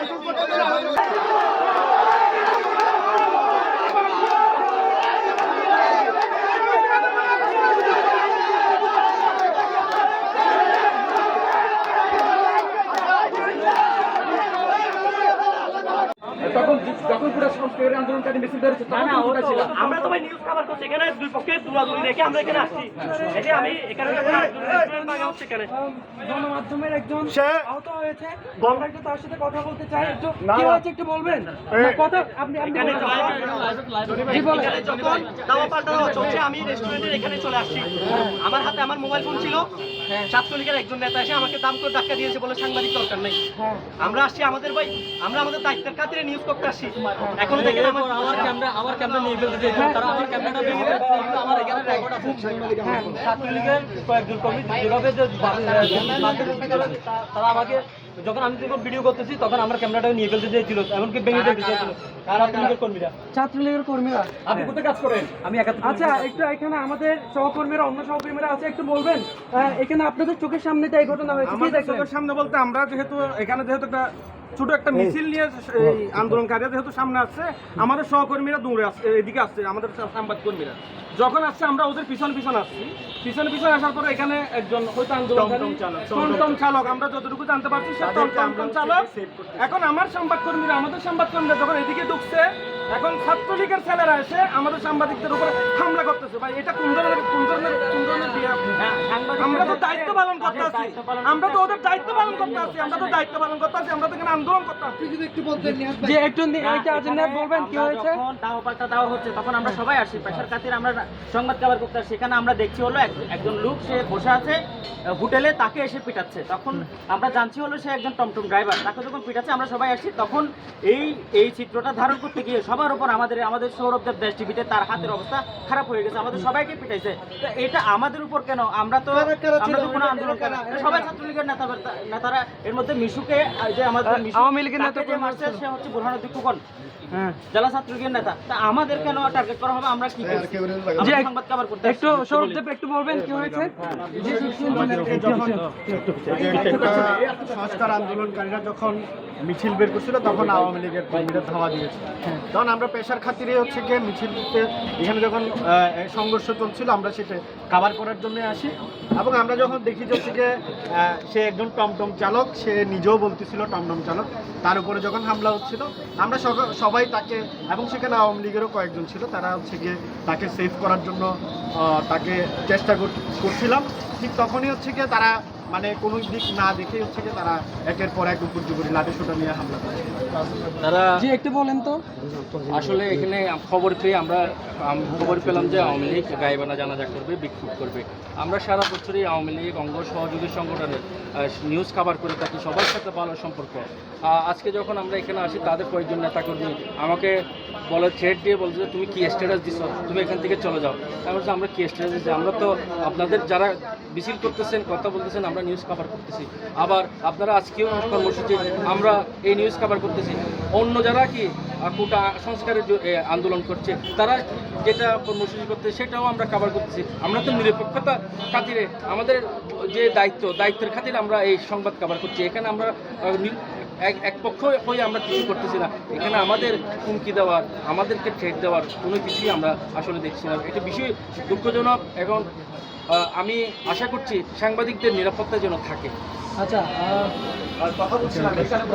Control করতে আন্দোলনকারী মিছিল বেরোচ্ছে তখন না তুমি ও কোথায় তো- ছিলা? আমরা তো ভাই নিউজ কভার করছি এখানে দুই পক্ষে দৌড়াদৌড়ি রেখে আমরা এখানে আসছি। এই আমি এখানে যখন গণমাধ্যমের একজন আহত হয়েছে। আমরা একটু তার সাথে কথা বলতে চাই। একটু কি হয়েছে একটু বলবেন? কথা আপনি যখন- যখন দাওয়া চলছে। আমি রেস্টুরেন্টের এখানে চলে আসছি। আমার হাতে আমার মোবাইল ফোন ছিল। ছাত্রলীগের একজন নেতা এসে আমাকে দাম করে ধাক্কা দিয়েছে বলে সাংবাদিক দরকার নেই। হ্যাঁ। আমরা আসছি আমাদের ভাই আমরা আমাদের দায়িত্বের খাতিরে নিউজ করতে আসছি এখন দেখেন আমার আমার ক্যামেরা আমার ক্যামেরা নিয়ে ফেলতে চাইছে তারা আমার ক্যামেরাটা ভেঙে কিন্তু আমার এখানে রেকর্ড আছে। হ্যাঁ। ছাত্রলীগের কয়েকজন কর্মী যেভাবে তারা আমাকে যখন আমি যখন ভিডিও করতেছি তখন আমার ক্যামেরাটা নিয়ে ফেলতে চেয়েছিল এমনকি ভেঙে ফেলতে চেয়েছিল ছাত্রলীগের কর্মীরা? ছাত্রলীগের কর্মীরা। আপনি কোথায় কাজ করেন? আমি একাত্তর আচ্ছা একটু এখানে আমাদের সহকর্মীরা অন্য সহকর্মীরা আছে একটু বলবেন? এখানে আপনাদের চোখের সামনে এই ঘটনা হয়েছে কি আমাদের দেখলেন? চোখের সামনে বলতে আমরা যেহেতু এখানে যেহেতু একটা ছোট একটা মিছিল নিয়ে এই আন্দোলনকারীরা যেহেতু সামনে আসছে আমাদের সহকর্মীরা দূরে আসছে এদিকে আসছে আমাদের সাংবাদিক কর্মীরা। যখন আসছে আমরা ওদের পিছন পিছন আসছি। পিছনে পিছনে আসার পরে এখানে একজন হয়তো আন্দোলনকারী টমটম চালক। আমরা যতটুকু জানতে পারছি চালক? এখন আমার সংবাদকর্মীরা আমাদের সংবাদকর্মীরা যখন এদিকে ঢুকছে ছাত্রলীগের ছেলেরা এসে আমাদের সাংবাদিকদের উপর হামলা করতেছে। ভাই এটা কোন ধরনের কোন ধরনের কোন ধরনের বিয়ে আমরা তো দায়িত্ব পালন করতে আছি। আমরা তো ওদের দায়িত্ব পালন করতে আছি। আমরা তো দায়িত্ব পালন করতে আছি আমরা তো এখানে আন্দোলন করতে আছি। যে একটু এইটা আছে না বলবেন কি হয়েছে? যখন দাওয়া পাল্টা দেওয়া হচ্ছে তখন আমরা সবাই আসি। পেশার খাতির আমরা সংবাদ কভার করতে আসি। সেখানে আমরা দেখছি হলো এক- একজন লোক সে বসে আছে হোটেলে তাকে এসে পিটাচ্ছে। তখন আমরা জানছি হলো সে একজন টমটম ড্রাইভার তাকে যখন পিটাচ্ছে আমরা সবাই আসি। তখন এই এই চিত্রটা ধারণ করতে গিয়ে সবার উপর আমাদের আমাদের সৌরভদেব দেশ টিভিতে তার হাতের অবস্থা খারাপ হয়ে গেছে আমাদের সবাইকে পিটাইছে। তো এটা আমাদের উপর কেন? আমরা তো আমরা তো কোনো আন্দোলন করি না। সবাই ছাত্রলীগের নেতা নেতারা এর মধ্যে মিশুকে যে আমাদের আওয়ামী লীগের নেতা যে মারছে সে হচ্ছে বুরহানুদ্দিন খোকন হ্যাঁ। জেলা ছাত্রলীগের নেতা। তা আমাদের কেন টার্গেট করা হবে? আমরা কি সংবাদ কভার করতে একটু সৌরভদেব একটু বলবেন কি হয়েছে? জি, জি, জি, সংস্কার আন্দোলনকারীরা যখন মিছিল বের করছিল তখন আওয়ামী লীগের কর্মীরা ধাওয়া দিয়েছে। তখন আমরা পেশার খাতিরে হচ্ছে গিয়ে মিছিলতে এখানে যখন সংঘর্ষ চলছিল, আমরা সেটা কাভার করার জন্য আসি। এবং আমরা যখন দেখি যে হচ্ছে গিয়ে সে একজন টমটম চালক, সে নিজেও বলতেছিল টমটম চালক, তার উপরে যখন হামলা হচ্ছিল, আমরা সবাই তাকে, এবং সেখানে আওয়ামী লীগেরও কয়েকজন ছিল, তারা হচ্ছে গিয়ে তাকে সেভ করার জন্য তাকে চেষ্টা কর- করছিলাম। ঠিক তখনই হচ্ছে গিয়ে তারা মানে কোনো দিক না দেখে হচ্ছে গিয়ে তারা একের পর এক উপর জুপুরি লাঠি সোটা নিয়ে হামলা করে। তারা জি একটু বলেন তো। আসলে এখানে খবর পেয়ে আমরা খবর পেলাম যে আওয়ামী লীগ গাইবানা জানাজা করবে বিক্ষোভ করবে। আমরা সারা বছরই আওয়ামী লীগ অঙ্গ সহযোগী সংগঠনের নিউজ কভার করে থাকি সবার সাথে ভালো সম্পর্ক। আজকে যখন আমরা এখানে আসি তাদের কয়েকজন নেতাকর্মী আমাকে বলে থ্রেড দিয়ে বলছে যে তুমি কি স্ট্যাটাস দিছো? তুমি এখান থেকে চলে যাও। বলছি আমরা কি স্ট্যাটাস দিচ্ছি আমরা তো আপনাদের যারা মিছিল করতেছেন কথা বলতেছেন আমরা নিউজ কভার করতেছি। আবার আপনারা আজকেও কর্মসূচি, আমরা এই নিউজ কভার করতেছি। অন্য যারা কি কোটা সংস্কারের আন্দোলন করছে, তারা যেটা কর্মসূচি করতে, সেটাও আমরা কভার করতেছি। আমরা তো নিরপেক্ষতা খাতিরে আমাদের যে দায়িত্ব, দায়িত্বের খাতিরে আমরা এই সংবাদ কভার করছি। এখানে আমরা এক এক পক্ষ হয়ে আমরা কিছু করতেছি না। এখানে আমাদের হুমকি দেওয়ার আমাদেরকে ঠেক দেওয়ার কোনো কিছুই আমরা আসলে দেখছি না। এটা বিষয় দুঃখজনক এবং আহ, আমি আশা করছি সাংবাদিকদের নিরাপত্তা যেন থাকে। আচ্ছা আহ,